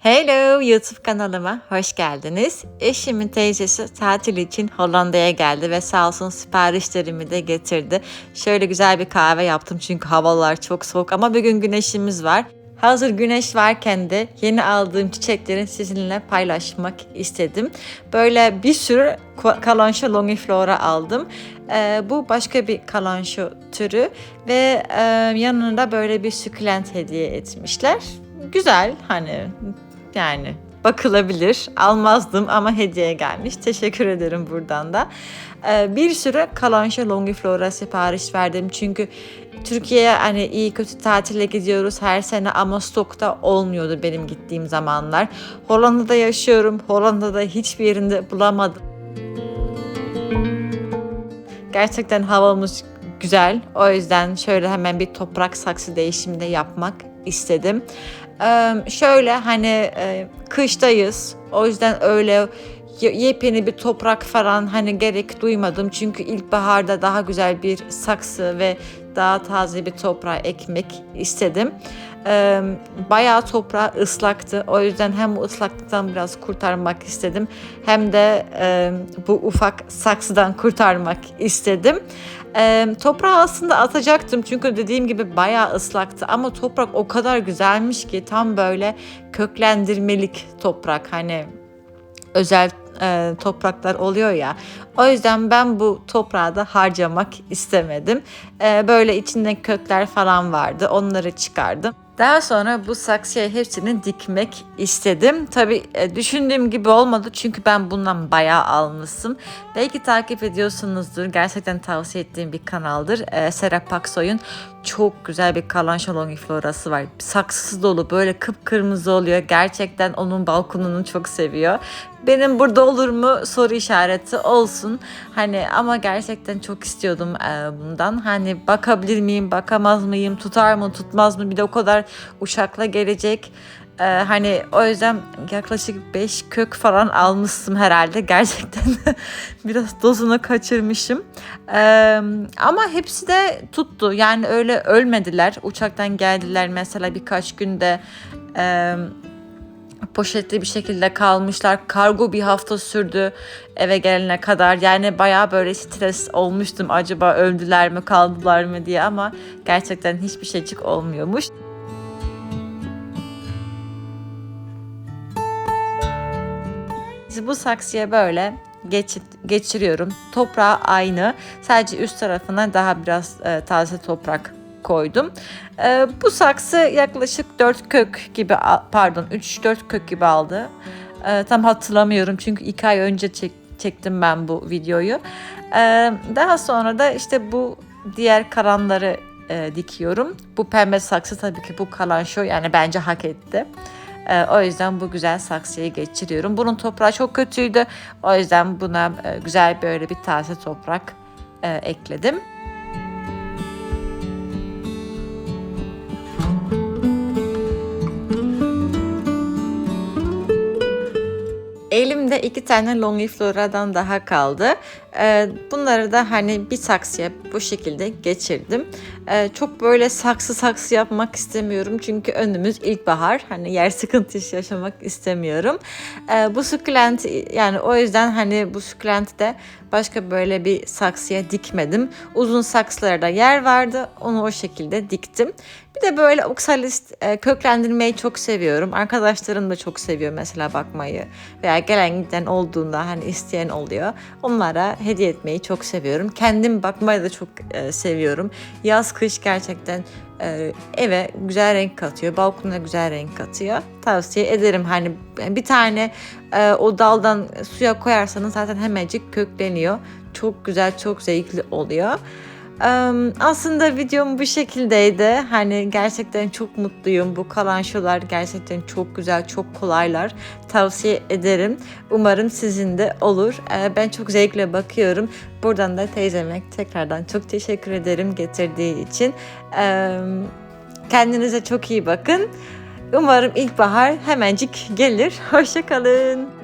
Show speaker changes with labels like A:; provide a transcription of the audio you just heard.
A: Hello YouTube kanalıma hoş geldiniz. Eşimin teyzesi tatil için Hollanda'ya geldi ve sağ olsun siparişlerimi de getirdi. Şöyle güzel bir kahve yaptım çünkü havalar çok soğuk ama bugün güneşimiz var. Hazır güneş varken de yeni aldığım çiçekleri sizinle paylaşmak istedim. Böyle bir sürü kalanço longiflora aldım. Ee, bu başka bir kalanço türü ve e, yanında böyle bir sukulent hediye etmişler. Güzel hani yani bakılabilir. Almazdım ama hediye gelmiş. Teşekkür ederim buradan da. Ee, bir sürü kalanço longiflora sipariş verdim. Çünkü Türkiye'ye hani iyi kötü tatile gidiyoruz her sene ama stokta olmuyordu benim gittiğim zamanlar. Hollanda'da yaşıyorum. Hollanda'da hiçbir yerinde bulamadım. Gerçekten havamız güzel. O yüzden şöyle hemen bir toprak saksı değişimi de yapmak istedim. Ee, şöyle hani e, kıştayız. O yüzden öyle yepyeni bir toprak falan hani gerek duymadım. Çünkü ilkbaharda daha güzel bir saksı ve daha taze bir toprağa ekmek istedim. Ee, bayağı toprağı ıslaktı. O yüzden hem bu ıslaklıktan biraz kurtarmak istedim. Hem de bu ufak saksıdan kurtarmak istedim. Toprağı aslında atacaktım çünkü dediğim gibi bayağı ıslaktı ama toprak o kadar güzelmiş ki tam böyle köklendirmelik toprak hani özel e, topraklar oluyor ya. O yüzden ben bu toprağı da harcamak istemedim. E, böyle içinde kökler falan vardı. Onları çıkardım. Daha sonra bu saksıya hepsini dikmek istedim. Tabi e, düşündüğüm gibi olmadı çünkü ben bundan bayağı almışım. Belki takip ediyorsunuzdur. Gerçekten tavsiye ettiğim bir kanaldır. E, Serap Paksoy'un çok güzel bir kalanço longiflorası var. Saksısı dolu böyle kıpkırmızı oluyor. Gerçekten onun balkonunu çok seviyor. Benim burada olur mu soru işareti olsun. Hani ama gerçekten çok istiyordum e, bundan. Hani bakabilir miyim, bakamaz mıyım, tutar mı, tutmaz mı? Bir de o kadar uçakla gelecek. Ee, hani o yüzden yaklaşık 5 kök falan almıştım herhalde. Gerçekten biraz dozunu kaçırmışım. Ee, ama hepsi de tuttu. Yani öyle ölmediler. Uçaktan geldiler mesela birkaç günde e, poşetli bir şekilde kalmışlar. Kargo bir hafta sürdü eve gelene kadar. Yani bayağı böyle stres olmuştum. Acaba öldüler mi kaldılar mı diye ama gerçekten hiçbir şeycik olmuyormuş. Bu saksıya böyle geç, geçiriyorum. Toprağı aynı. Sadece üst tarafına daha biraz e, taze toprak koydum. E, bu saksı yaklaşık 4 kök gibi pardon 3-4 kök gibi aldı. E, tam hatırlamıyorum çünkü 2 ay önce çek, çektim ben bu videoyu. E, daha sonra da işte bu diğer karanları e, dikiyorum. Bu pembe saksı tabii ki bu kalan şu yani bence hak etti. E, o yüzden bu güzel saksıyı geçiriyorum. Bunun toprağı çok kötüydü. O yüzden buna e, güzel böyle bir taze toprak e, ekledim. Elimde iki tane Longiflora'dan daha kaldı. Ee, bunları da hani bir saksıya bu şekilde geçirdim. Ee, çok böyle saksı saksı yapmak istemiyorum çünkü önümüz ilkbahar. Hani yer sıkıntısı yaşamak istemiyorum. Ee, bu sukulent yani o yüzden hani bu sukulenti de başka böyle bir saksıya dikmedim. Uzun saksılarda yer vardı. Onu o şekilde diktim. Bir de böyle oksalist e, köklendirmeyi çok seviyorum. Arkadaşlarım da çok seviyor mesela bakmayı. Veya gelen giden olduğunda hani isteyen oluyor. Onlara hediye etmeyi çok seviyorum. Kendim bakmayı da çok e, seviyorum. Yaz kış gerçekten eve güzel renk katıyor. Balkona güzel renk katıyor. Tavsiye ederim. Hani bir tane e, o daldan suya koyarsanız zaten hemencik kökleniyor. Çok güzel, çok zevkli oluyor. Aslında videom bu şekildeydi. Hani gerçekten çok mutluyum. Bu kalanşolar gerçekten çok güzel, çok kolaylar. Tavsiye ederim. Umarım sizin de olur. Ben çok zevkle bakıyorum. Buradan da teyzeme tekrardan çok teşekkür ederim getirdiği için. Kendinize çok iyi bakın. Umarım ilkbahar hemencik gelir. Hoşçakalın.